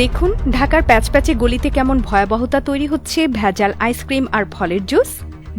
দেখুন ঢাকার প্যাচপ্যাচে গলিতে কেমন ভয়াবহতা তৈরি হচ্ছে ভেজাল আইসক্রিম আর ফলের জুস।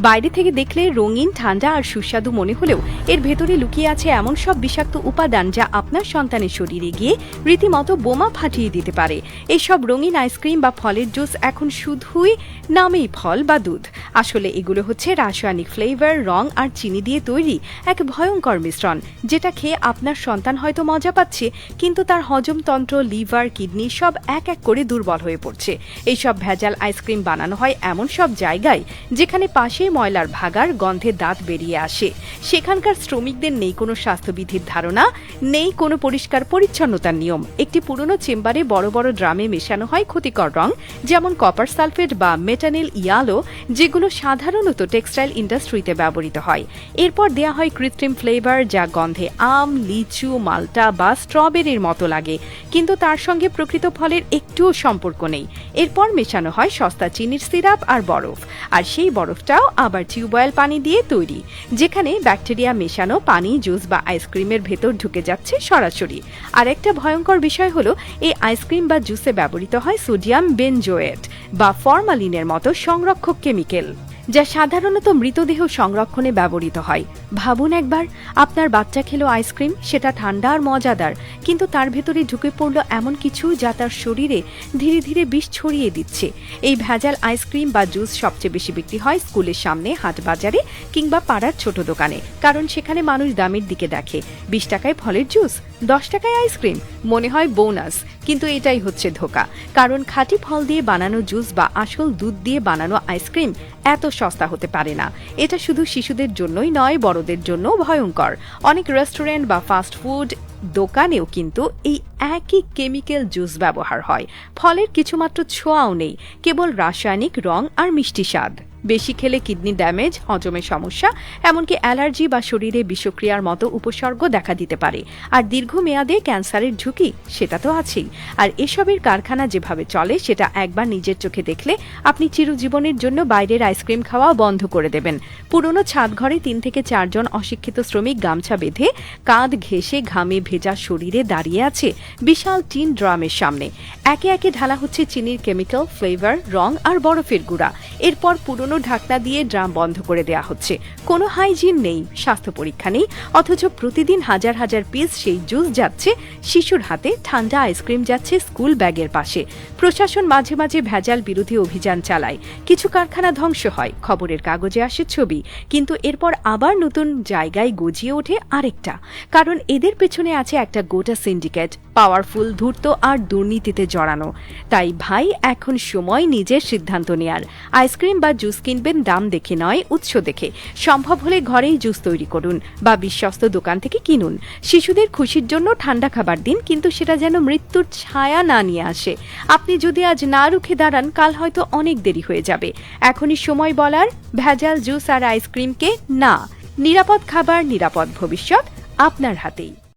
বাইরে থেকে দেখলে রঙিন, ঠান্ডা আর সুস্বাদু মনে হলেও এর ভেতরে লুকিয়ে আছে এমন সব বিষাক্ত উপাদান যা আপনার সন্তানের শরীরে গিয়ে রীতিমতো বোমা ফাটিয়ে দিতে পারে। এইসব রঙিন আইসক্রিম বা ফলের জুস এখন শুধুই নামেই ফল বা দুধ। আসলে এগুলো হচ্ছে রাসায়নিক ফ্লেভার রং আর চিনি দিয়ে তৈরি এক ভয়ঙ্কর মিশ্রণ, যেটা খেয়ে আপনার সন্তান হয়তো মজা পাচ্ছে, কিন্তু তার হজমতন্ত্র লিভার, কিডনি সব এক এক করে দুর্বল হয়ে পড়ছে। এইসব ভেজাল আইসক্রিম বানানো হয় এমন সব জায়গায় যেখানে পাশে ময়লার ভাগার গন্ধে দাঁত বেরিয়ে আসে। সেখানকার শ্রমিকদের নেই কোনো স্বাস্থ্যবিধির ধারণা, নেই কোনো পরিষ্কার পরিচ্ছন্নতার নিয়ম। একটি পুরনো চেম্বারে বড় বড় ড্রামে মেশানো হয় ক্ষতিকর রং, যেমন কপার সালফেট বা মেটানিল ইয়ালো, যেগুলো সাধারণত টেক্সটাইল ইন্ডাস্ট্রিতে ব্যবহৃত হয়। এরপর দেয়া হয় কৃত্রিম ফ্লেভার যা গন্ধে আম, লিচু, মাল্টা বা স্ট্রবেরির মতো লাগে। কিন্তু তার সঙ্গে প্রকৃত ফলের একটুও সম্পর্ক নেই। এরপর মেশানো হয় সস্তা চিনির সিরাপ আর বরফ। আর সেই বরফটাও আবার টিউবওয়েল পানি দিয়ে তৈরি, যেখানে ব্যাকটেরিয়া মেশানো পানি, জুস বা আইসক্রিমের ভেতর ঢুকে যাচ্ছে সরাসরি। আর একটা ভয়ঙ্কর বিষয় হলো, এই আইসক্রিম বা জুসে ব্যবহৃত হয় সোডিয়াম বেনজোয়েট বা ফরমালিনের মতো সংরক্ষক কেমিক্যাল যা সাধারণত মৃতদেহ সংরক্ষণে ব্যবহৃত হয়। ভাবুন একবার, আপনার বাচ্চা খেলো আইসক্রিম, সেটা ঠান্ডা আর মজাদার, কিন্তু তার ভেতরে ঢুকে পড়ল এমন কিছু যা তার শরীরে ধীরে ধীরে বিষ ছড়িয়ে দিচ্ছে। এই ভেজাল আইসক্রিম বা জুস সবচেয়ে বেশি বিক্রি হয় স্কুলের সামনে, হাট বাজারে কিংবা পাড়ার ছোট দোকানে, কারণ সেখানে মানুষ দামের দিকে দেখে। বিশ টাকায় ফলের জুস? দশ টাকায় আইসক্রিম, মনে হয় বোনাস, কিন্তু এটাই হচ্ছে ধোকা। কারণ খাঁটি ফল দিয়ে বানানো জুস বা আসল দুধ দিয়ে বানানো আইসক্রিম এত সস্তা হতে পারে না। এটা শুধু শিশুদের জন্যই নয়, বড়দের জন্য ভয়ঙ্কর। অনেক রেস্টুরেন্ট বা ফাস্ট ফুড দোকানেও কিন্তু এই একই কেমিক্যাল জুস ব্যবহার হয়। ফলের কিছুমাত্র ছোঁয়াও নেই, কেবল রাসায়নিক রং আর মিষ্টি স্বাদ। বেশি খেলে কিডনি ড্যামেজ হজমের সমস্যা, এমনকি অ্যালার্জি বা শরীরে বিষক্রিয়ার মতো উপসর্গ দেখা দিতে পারে। আর দীর্ঘমেয়াদে ক্যান্সারের ঝুঁকি, সেটা তো আছেই। আর এসবের কারখানা যেভাবে চলে, সেটা একবার নিজের চোখে দেখলে আপনি চিরজীবনের জন্য বাইরের আইসক্রিম খাওয়া বন্ধ করে দেবেন। পুরনো ছাদ ঘরে তিন থেকে চারজন অশিক্ষিত শ্রমিক গামছা বেঁধে কাঁধ ঘেঁষে ঘামে ভেজা শরীরে দাঁড়িয়ে আছে বিশাল টিন ড্রামের সামনে। একে একে ঢালা হচ্ছে চিনির কেমিক্যাল, ফ্লেভার, রং আর বরফের গুঁড়া। এরপর পুরনো ঢাকনা দিয়ে ড্রাম বন্ধ করে দেয়া হচ্ছে। কোনো হাইজিন নেই, স্বাস্থ্য পরীক্ষা নেই, অথচ প্রতিদিন হাজার হাজার পিস সেই জুস যাচ্ছে, শিশুর হাতে ঠান্ডা আইসক্রিম যাচ্ছে স্কুল ব্যাগের পাশে। প্রশাসন মাঝে মাঝে ভেজাল বিরোধী অভিযান চালায়। কিছু কারখানা ধ্বংস হয়, খবরের কাগজে আসে ছবি, কিন্তু এরপর আবার নতুন জায়গায় গজিয়ে ওঠে আরেকটা। কারণ এদের পেছনে আছে একটা গোটা সিন্ডিকেট, পাওয়ারফুল, ধূর্ত আর দুর্নীতিতে জড়ানো। তাই ভাই, এখন সময় নিজের সিদ্ধান্ত নেয়ার। আইসক্রিম বা জুস কিনবেন, দাম দেখে নয়, উৎস দেখে। সম্ভব হলে ঘরেই জুস তৈরি করুন বা বিশ্বস্ত দোকান থেকে কিনুন। শিশুদের খুশির জন্য ঠান্ডা খাবার দিন, কিন্তু সেটা যেন মৃত্যুর ছায়া না নিয়ে আসে। আপনি যদি আজ না রুখে দাঁড়ান, কাল হয়তো অনেক দেরি হয়ে যাবে। এখনই সময় বলার, ভেজাল জুস আর আইসক্রিমকে না। নিরাপদ খাবার, নিরাপদ ভবিষ্যৎ আপনার হাতেই।